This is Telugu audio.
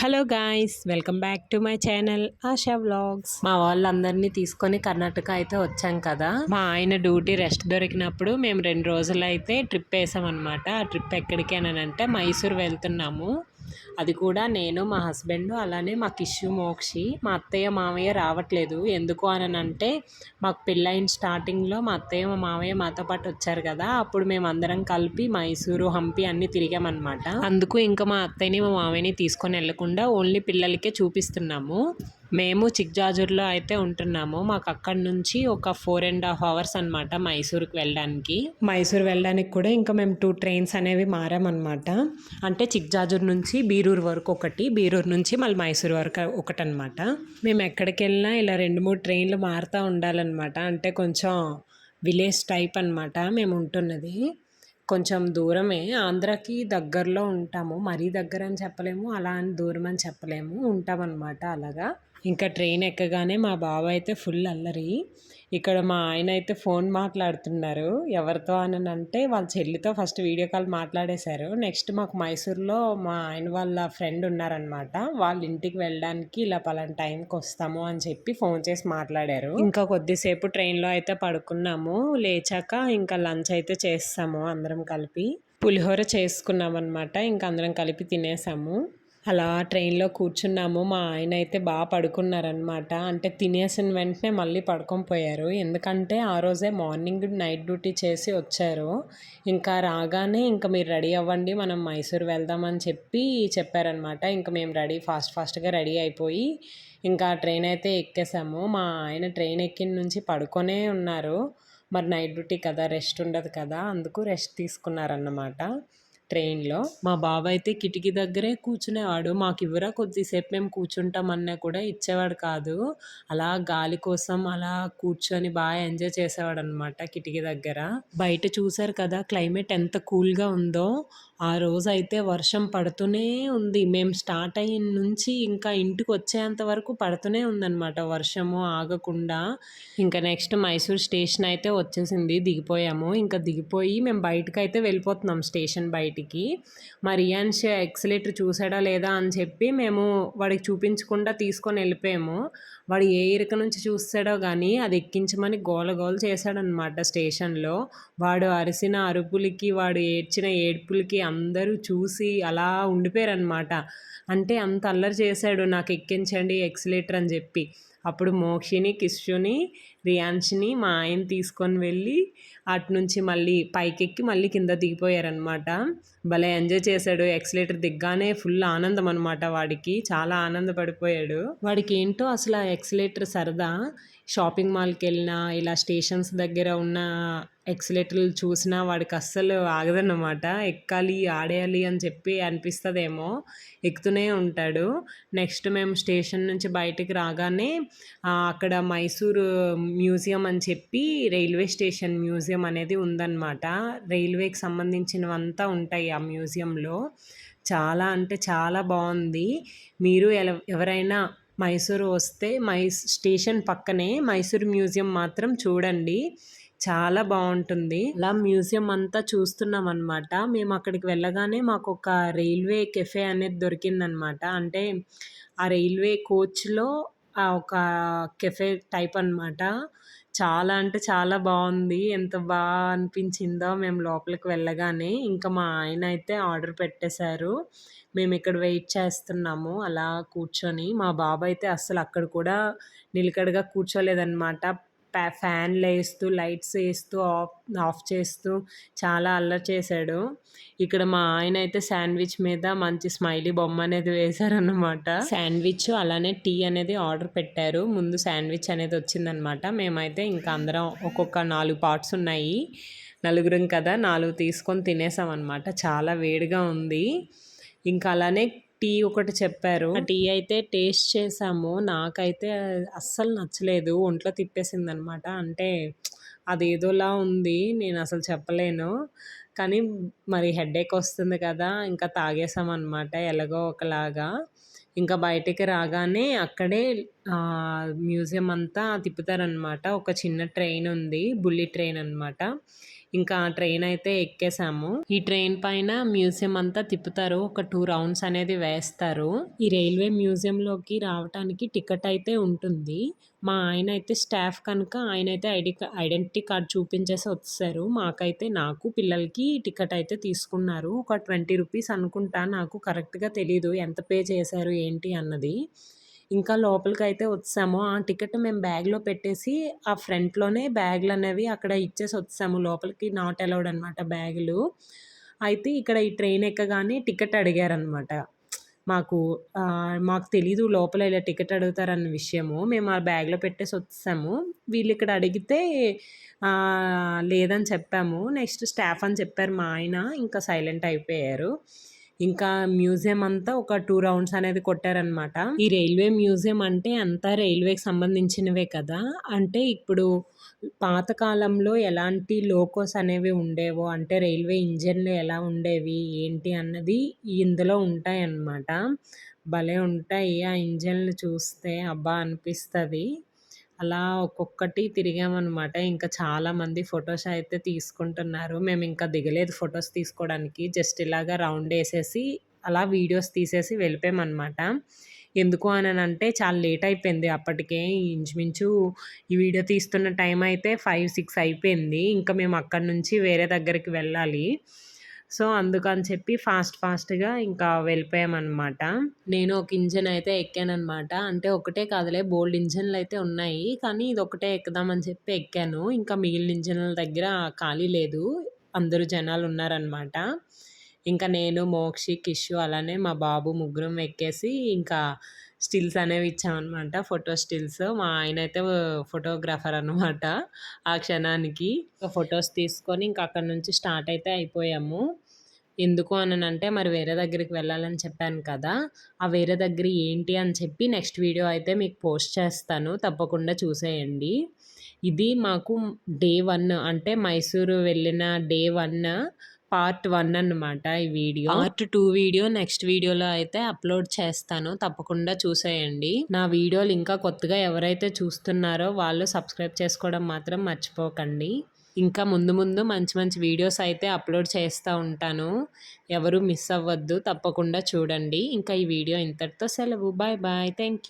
Hello guys welcome back to my channel Asha vlogs. మా వాళ్ళందరినీ తీసుకొని కర్ణాటక అయితే వచ్చాం కదా. మా ఆయన డ్యూటీ రెస్ట్ దొరికినప్పుడు మేము రెండు రోజులు అయితే ట్రిప్ వేసాం అనమాట ఆ ట్రిప్ ఎక్కడికి అని అంటే మైసూర్ వెళ్తున్నాము. అది కూడా నేను మా హస్బెండ్ అలానే మా కిష్యు మోక్షి మా అత్తయ్య మామయ్య రావట్లేదు. ఎందుకు అని అంటే మాకు పెళ్ళైన స్టార్టింగ్లో మా అత్తయ్య మా మామయ్య మాతో పాటు వచ్చారు కదా అప్పుడు మేము అందరం కలిపి మైసూరు హంపి అన్నీ తిరిగామన్నమాట. అందుకు ఇంకా మా అత్తయ్యని మా మామయ్యని తీసుకొని వెళ్ళకుండా ఓన్లీ పిల్లలకే చూపిస్తున్నాము. మేము చిక్జాజూర్లో అయితే ఉంటున్నాము. మాకు అక్కడి నుంచి ఒక ఫోర్ అండ్ హాఫ్ అవర్స్ అనమాట మైసూర్కి వెళ్ళడానికి. మైసూర్ వెళ్ళడానికి కూడా ఇంకా మేము టూ ట్రైన్స్ అనేవి మారామన్నమాట. అంటే చిక్జాజూర్ నుంచి బీరూరు వరకు ఒకటి బీరూర్ నుంచి మళ్ళీ మైసూర్ వరకు ఒకటి అనమాట మేము ఎక్కడికి వెళ్ళినా ఇలా రెండు మూడు ట్రైన్లు మారుతూ ఉండాలన్నమాట. అంటే కొంచెం విలేజ్ టైప్ అనమాట మేము ఉంటున్నది. కొంచెం దూరమే. ఆంధ్రాకి దగ్గరలో ఉంటాము. మరీ దగ్గర అని చెప్పలేము. అలా అని దూరం అని చెప్పలేము. ఉంటామన్నమాట అలాగా. ఇంకా ట్రైన్ ఎక్కగానే మా బావ అయితే ఫుల్ అల్లరి. ఇక్కడ మా ఆయన అయితే ఫోన్ మాట్లాడుతున్నారు. ఎవరితో అని అంటే వాళ్ళ చెల్లితో ఫస్ట్ వీడియో కాల్ మాట్లాడేశారు. నెక్స్ట్ మాకు మైసూర్లో మా ఆయన వాళ్ళ ఫ్రెండ్ ఉన్నారనమాట వాళ్ళ ఇంటికి వెళ్ళడానికి ఇలా పలానా టైంకి వస్తాము అని చెప్పి ఫోన్ చేసి మాట్లాడారు. ఇంకా కొద్దిసేపు ట్రైన్లో అయితే పడుకున్నాము. లేచాక ఇంకా లంచ్ అయితే చేస్తాము అందరం కలిపి. పులిహోర చేసుకున్నాం అనమాట ఇంకా అందరం కలిపి తినేసాము. అలా ట్రైన్లో కూర్చున్నాము. మా ఆయన అయితే బాగా పడుకున్నారనమాట అంటే తినేసిన వెంటనే మళ్ళీ పడుకొని పోయారు. ఎందుకంటే ఆ రోజే మార్నింగ్ నైట్ డ్యూటీ చేసి వచ్చారు. ఇంకా రాగానే ఇంకా మీరు రెడీ అవ్వండి మనం మైసూర్ వెళ్దామని చెప్పి చెప్పారనమాట ఇంకా మేము రెడీ ఫాస్ట్ ఫాస్ట్గా రెడీ అయిపోయి ఇంకా ట్రైన్ అయితే ఎక్కేసాము. మా ఆయన ట్రైన్ ఎక్కిన నుంచి పడుకొనే ఉన్నారు. మరి నైట్ డ్యూటీ కదా రెస్ట్ ఉండదు కదా అందుకు రెస్ట్ తీసుకున్నారన్నమాట. ట్రైన్లో. మా బాబాయ్ అయితే కిటికీ దగ్గరే కూర్చునేవాడు మాకు ఇవ్వరా కొద్దిసేపు మేము కూర్చుంటామన్నా కూడా ఇచ్చేవాడు కాదు. అలా గాలి కోసం అలా కూర్చొని బాగా ఎంజాయ్ చేసేవాడు అనమాట కిటికీ దగ్గర. బయట చూసారు కదా క్లైమేట్ ఎంత కూల్గా ఉందో. ఆ రోజు అయితే వర్షం పడుతూనే ఉంది. మేము స్టార్ట్ అయిన నుంచి ఇంకా ఇంటికి వచ్చేంత వరకు పడుతూనే ఉందన్నమాట వర్షము ఆగకుండా. ఇంకా నెక్స్ట్ మైసూర్ స్టేషన్ అయితే వచ్చేసింది. దిగిపోయాము. ఇంకా దిగిపోయి మేము బయటకు అయితే వెళ్ళిపోతున్నాం స్టేషన్ బయటికి. మా రియాన్స్ ఎక్సలేటర్ చూసాడా లేదా అని చెప్పి మేము వాడికి చూపించకుండా తీసుకొని వెళ్ళిపోయాము. వాడు ఏ ఇరక నుంచి చూస్తాడో కానీ అది ఎక్కించమని గోల గోల చేశాడనమాట స్టేషన్లో. వాడు అరిసిన అరుపులకి వాడు ఏడ్చిన ఏడ్పులకి అందరూ చూసి అలా ఉండిపోయారనమాట అంటే అంత అల్లరి చేశాడు నాకు ఎక్కించండి ఎక్సిలేటర్ అని చెప్పి. అప్పుడు మోక్షిని కిష్యుని రియాన్షిని మా ఆయన తీసుకొని వెళ్ళి అటు నుంచి మళ్ళీ పైకెక్కి మళ్ళీ కింద దిగిపోయారనమాట భలే ఎంజాయ్ చేశాడు. ఎక్సలేటర్ దిగ్గానే ఫుల్ ఆనందం అనమాట వాడికి. చాలా ఆనందపడిపోయాడు. వాడికి ఏంటో అసలు ఆ ఎక్సలేటర్ సరదా. షాపింగ్ మాల్కి వెళ్ళినా ఇలా స్టేషన్స్ దగ్గర ఉన్న ఎక్సలేటర్లు చూసినా వాడికి అస్సలు ఆగదన్నమాట. ఎక్కాలి ఆడేయాలి అని చెప్పి అనిపిస్తుందేమో. ఎక్కుతూనే ఉంటాడు. నెక్స్ట్ మేము స్టేషన్ నుంచి బయటికి రాగానే అక్కడ మైసూరు మ్యూజియం అని చెప్పి రైల్వే స్టేషన్ మ్యూజియం అనేది ఉందన్నమాట. రైల్వేకి సంబంధించినవంతా ఉంటాయి ఆ మ్యూజియంలో. చాలా అంటే చాలా బాగుంది. మీరు ఎవరైనా మైసూరు వస్తే మైస్ స్టేషన్ పక్కనే మైసూర్ మ్యూజియం మాత్రం చూడండి. చాలా బాగుంటుంది అలా మ్యూజియం అంతా చూస్తున్నాం అనమాట మేము అక్కడికి వెళ్ళగానే మాకు ఒక రైల్వే కెఫే అనేది దొరికిందనమాట అంటే ఆ రైల్వే కోచ్లో ఒక కెఫే టైప్ అనమాట చాలా అంటే చాలా బాగుంది ఎంత బాగా అనిపించిందో మేము లోపలికి వెళ్ళగానే ఇంకా మా ఆయన అయితే ఆర్డర్ పెట్టేశారు. మేము ఇక్కడ వెయిట్ చేస్తున్నాము. అలా కూర్చొని మా బాబు అయితే అస్సలు అక్కడ కూడా నిలకడగా కూర్చోలేదన్నమాట. ఫ్యాన్లు వేస్తూ లైట్స్ వేస్తూ ఆఫ్ ఆఫ్ చేస్తూ చాలా అల్లరి చేశాడు. ఇక్కడ మా ఆయన అయితే శాండ్విచ్ మీద మంచి స్మైలీ బొమ్మ అనేది వేశారనమాట శాండ్విచ్ అలానే టీ అనేది ఆర్డర్ పెట్టారు. ముందు శాండ్విచ్ అనేది వచ్చిందనమాట మేమైతే ఇంకా అందరం ఒక్కొక్క నాలుగు పార్ట్స్ ఉన్నాయి. నలుగురం కదా నాలుగు తీసుకొని తినేసాం అనమాట చాలా వేడిగా ఉంది. ఇంకా అలానే టీ ఒకటి చెప్పారు. ఆ టీ అయితే టేస్ట్ చేసాము. నాకైతే అస్సలు నచ్చలేదు. ఒంట్లో తిప్పేసింది అనమాట అంటే అది ఏదోలా ఉంది. నేను అసలు చెప్పలేను. కానీ మరి హెడేక్ వస్తుంది కదా ఇంకా తాగేసాం అనమాట ఎలాగో ఒకలాగా. ఇంకా బయటికి రాగానే అక్కడే మ్యూజియం అంతా తిప్పుతారనమాట. ఒక చిన్న ట్రైన్ ఉంది బుల్లి ట్రైన్ అనమాట. ఇంకా ట్రైన్ అయితే ఎక్కేసాము. ఈ ట్రైన్ పైన మ్యూజియం అంతా తిప్పుతారు. ఒక టూ రౌండ్స్ అనేది వేస్తారు. ఈ రైల్వే మ్యూజియం లోకి రావటానికి టికెట్ అయితే ఉంటుంది. మా ఆయన అయితే స్టాఫ్ కనుక ఆయన అయితే ఐడి ఐడెంటిటీ కార్డ్ చూపించేసి వచ్చారు. మాకైతే నాకు పిల్లలకి టికెట్ అయితే తీసుకున్నారు. ఒక ట్వంటీ రూపీస్ అనుకుంటా నాకు కరెక్ట్గా తెలీదు. ఎంత పే చేశారు ఏంటి అన్నది. ఇంకా లోపలికి అయితే వచ్చాము. ఆ టికెట్ మేము బ్యాగ్లో పెట్టేసి ఆ ఫ్రంట్లోనే బ్యాగులు అనేవి అక్కడ ఇచ్చేసి వచ్చాము. లోపలికి నాట్ అలౌడ్ అనమాట బ్యాగులు. అయితే ఇక్కడ ఈ ట్రైన్ ఎక్కగానే టికెట్ అడిగారనమాట మాకు మాకు తెలీదు లోపల ఇలా టికెట్ అడుగుతారన్న విషయము. మేము ఆ బ్యాగ్లో పెట్టేసి వచ్చాము. వీళ్ళు ఇక్కడ అడిగితే లేదని చెప్పాము. నెక్స్ట్ స్టాఫ్ అని చెప్పారు మా ఆయన. ఇంకా సైలెంట్ అయిపోయారు. ఇంకా మ్యూజియం అంతా ఒక టూ రౌండ్స్ అనేది కొట్టారనమాట ఈ రైల్వే మ్యూజియం అంటే అంతా రైల్వేకి సంబంధించినవే కదా? అంటే ఇప్పుడు పాతకాలంలో ఎలాంటి లోకోస్ అనేవి ఉండేవో అంటే రైల్వే ఇంజన్లు ఎలా ఉండేవి ఏంటి అన్నది ఇందులో ఉంటాయి అన్నమాట భలే ఉంటాయి ఆ ఇంజన్లు చూస్తే అబ్బా అనిపిస్తుంది. అలా ఒక్కొక్కటి తిరిగామన్నమాట. ఇంకా చాలామంది ఫొటోస్ అయితే తీసుకుంటున్నారు. మేము ఇంకా దిగలేదు ఫొటోస్ తీసుకోవడానికి. జస్ట్ ఇలాగా రౌండ్ వేసేసి అలా వీడియోస్ తీసేసి వెళ్ళిపోయామన్నమాట. ఎందుకు అని అంటే చాలా లేట్ అయిపోయింది అప్పటికే. ఇంచుమించు ఈ వీడియో తీస్తున్న టైం అయితే ఫైవ్ సిక్స్ అయిపోయింది. ఇంకా మేము అక్కడి నుంచి వేరే దగ్గరికి వెళ్ళాలి. సో అందుకని చెప్పి ఫాస్ట్ ఫాస్ట్గా ఇంకా వెళ్ళిపోయామన్నమాట. నేను ఒక ఇంజన్ అయితే ఎక్కానమాట అంటే ఒకటే కాదులే బోల్డ్ ఇంజన్లు అయితే ఉన్నాయి. కానీ ఇది ఒకటే ఎక్కుదామని చెప్పి ఎక్కాను. ఇంకా మిగిలిన ఇంజన్ల దగ్గర ఖాళీ లేదు. అందరూ జనాలు ఉన్నారనమాట ఇంకా నేను మోక్షి కిషు అలానే మా బాబు ముగ్గురం ఎక్కేసి ఇంకా స్టిల్స్ అనేవి ఇచ్చామన్నమాట ఫోటో స్టిల్స్. మా ఆయన అయితే ఫోటోగ్రాఫర్ అనమాట ఆ క్షణానికి. ఫొటోస్ తీసుకొని ఇంకా అక్కడ నుంచి స్టార్ట్ అయితే అయిపోయాము. ఎందుకు అని అంటే మరి వేరే దగ్గరికి వెళ్ళాలని చెప్పాను కదా ఆ వేరే దగ్గర ఏంటి అని చెప్పి నెక్స్ట్ వీడియో అయితే మీకు పోస్ట్ చేస్తాను. తప్పకుండా చూసేయండి. ఇది మాకు డే వన్ అంటే మైసూరు వెళ్ళిన డే వన్ పార్ట్ వన్ అనమాట ఈ video. Part two video next వీడియోలో అయితే అప్లోడ్ చేస్తాను. తప్పకుండా చూసేయండి. నా వీడియోలు ఇంకా కొత్తగా ఎవరైతే చూస్తున్నారో వాళ్ళు సబ్స్క్రైబ్ చేసుకోవడం మాత్రం మర్చిపోకండి. ఇంకా ముందు ముందు మంచి మంచి వీడియోస్ అయితే అప్లోడ్ చేస్తూ ఉంటాను. ఎవరు మిస్ అవ్వద్దు తప్పకుండా చూడండి. ఇంకా ఈ వీడియో ఇంతటితో సెలవు. Bye bye. Thank you